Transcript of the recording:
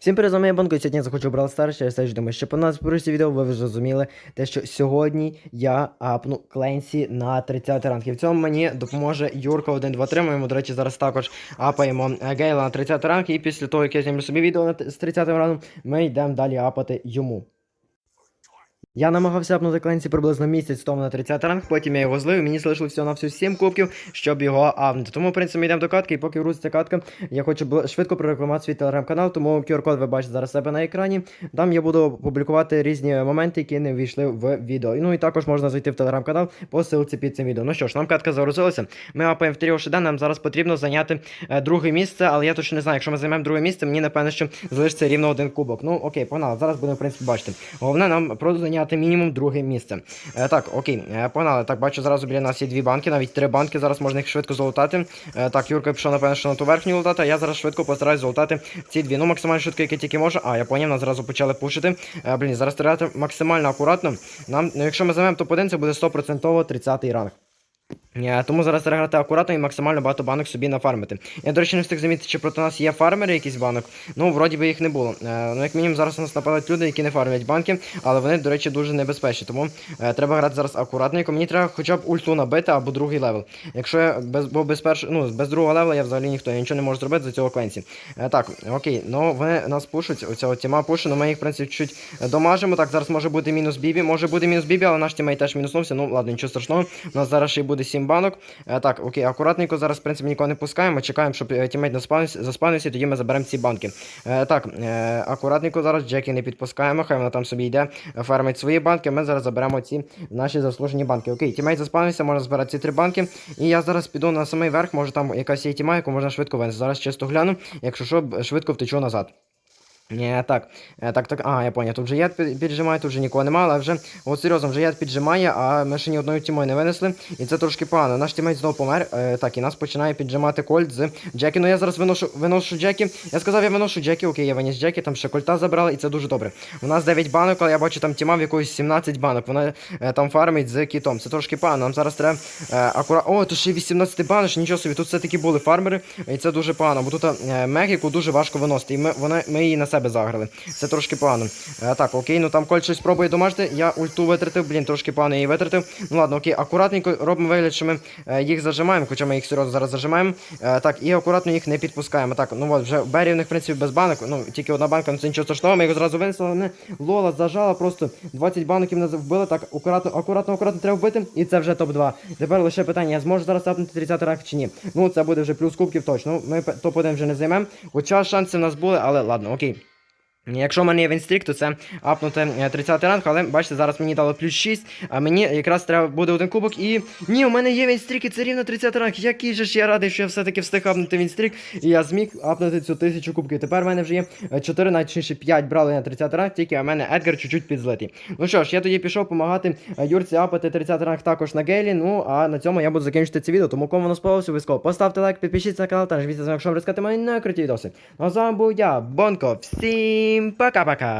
Всім привіт, з вами я Банко, і сьогодні захочу брати старше, через те ж думаю, що по нас в відео ви вже зрозуміли, те, що сьогодні я апну Кленсі на 30 ранг. І в цьому мені допоможе Юрка 123. Ми йому, до речі, зараз також апаємо е, Гейла на 30 ранг, і після того, як я знімлю собі відео з 30 рангом, ми йдемо далі апати йому. Я намагався апнути Кленсі приблизно місяць тому на 30 ранг, всього я його злив, і мені залишилося на всю 7 кубків, щоб його апнути. Тому, в принципі, ми йдемо до катки, і поки вруситься катка, я хочу швидко прорекламувати свій телеграм-канал, тому QR-код ви бачите зараз себе на екрані. Там я буду публікувати різні моменти, які не ввійшли в відео. Ну і також можна зайти в телеграм-канал по ссылці під цим відео. Ну що ж, нам катка загрузилася. Ми апаємо в тріо шеда, нам зараз потрібно зайняти е, друге місце, але я точно не знаю, якщо ми займемо друге місце, мені напевно, що залишиться рівно один кубок. Ну окей, погнали. Зараз будемо в принципі бачити. Головне нам просто зайняти мінімум друге місце. Е, так, окей, е, погнали. Так, бачу, зразу біля нас є дві банки, навіть три банки. Зараз можна їх швидко золотати. Е, так, Юрка пішов, напевно, що на ту верхню лутати, а я зараз швидко постараюсь золотати ці дві. Ну, максимально швидко, які тільки можу. А, я поняв, нас зразу почали пушити. Блін, зараз стріляти максимально акуратно. Нам, ну, якщо ми займемо топ-1, це буде 100% 30-й ранг. Е, Тому зараз треба грати акуратно і максимально багато банок собі нафармити. Я, до речі, не встиг замітити, чи проти нас є фармери якісь банок. Ну, вроді би їх не було. Е, ну, як мінімум, зараз у нас нападають люди, які не фармлять банки, але вони, до речі, дуже небезпечні. Тому е, треба грати зараз акуратненько. Мені треба хоча б ульту набити або другий левел. Якщо я без, бо без перш, ну, без другого левела я взагалі ніхто, я нічого не можу зробити за цього квенсі. Е, так, окей, ну вони нас пушать, оцього тіма пушу, ну ми їх, в принципі, чуть домажимо. Так, зараз може бути мінус бібі, може бути мінус бібі, але наш тімейт теж мінуснувся. Ну, ладно, нічого страшного. У нас зараз ще й буде 7 банок. Е, так, окей, акуратненько зараз, в принципі, нікого не пускаємо. Чекаємо, щоб е, тімейт заспавнився, і тоді ми заберемо ці банки. Е, так, е, акуратненько зараз Джекі не підпускаємо, хай вона там собі йде, е, фармить свої банки. Ми зараз заберемо ці наші заслужені банки. Окей, тімейт заспавнився, можна збирати ці три банки. І я зараз піду на самий верх, може там якась є тіма, яку можна швидко винести. Зараз чисто гляну, якщо що, швидко втечу назад. Ні, так, е, так, так, а, я поняв, тут вже яд піджимає, тут вже нікого немає, але вже, от серйозно, вже яд піджимає, а ми ще ні одною тімою не винесли, і це трошки погано. Наш тімейт знову помер, е, так, і нас починає піджимати кольт з Джекі. Ну я зараз виношу, виношу Джекі, я сказав, я виношу Джекі, окей, я виніс Джекі, там ще кольта забрали, і це дуже добре. У нас 9 банок, але я бачу там тіма в якоїсь 17 банок, вона е, там фармить з кітом, це трошки погано, нам зараз треба акура... О, тут ще 18 банок, нічого собі, тут все-таки були фармери, і це дуже погано, бо тут Мехіку дуже важко виносити, і ми, вона, ми її на себе заграли. Це трошки погано. Е, так, окей, ну там Коль щось пробує домажити. Я ульту витратив, блін, трошки погано її витратив. Ну ладно, окей, акуратненько робимо вигляд, що ми е, їх зажимаємо, хоча ми їх серйозно зараз зажимаємо. Е, так, і акуратно їх не підпускаємо. Так, ну от, вже Бері в них, в принципі, без банок. Ну, тільки одна банка, ну це нічого страшного, ми його зразу винесли, не Лола зажала, просто 20 банків нас вбили. Так, акуратно, акуратно, акуратно треба вбити. І це вже топ-2. Тепер лише питання, я зможу зараз апнути 30 ранг чи ні. Ну, це буде вже плюс кубків точно. Ми топ-1 вже не займемо. Хоча шанси в нас були, але ладно, окей. Якщо в мене є вінстрік, то це апнути е, 30 ранг, але бачите, зараз мені дало плюс 6, а мені якраз треба буде один кубок. І ні, у мене є вінстрік, і це рівно 30 ранг. Який же ж я радий, що я все-таки встиг апнути вінстрік, і я зміг апнути цю тисячу кубків. Тепер в мене вже є 4, найчніше 5 брали на 30 ранг, тільки у мене Едгар чуть-чуть підзлитий. Ну що ж, я тоді пішов допомагати Юрці апати 30 ранг також на гейлі. Ну а на цьому я буду закінчити це відео. Тому кому воно сподобалося, обов'язково поставте лайк, підпишіться на канал та нажміть на якщо вам розказати мої найкруті відоси. Ну а з вами був я, Бонко. Всім নিম্পা কাবাকা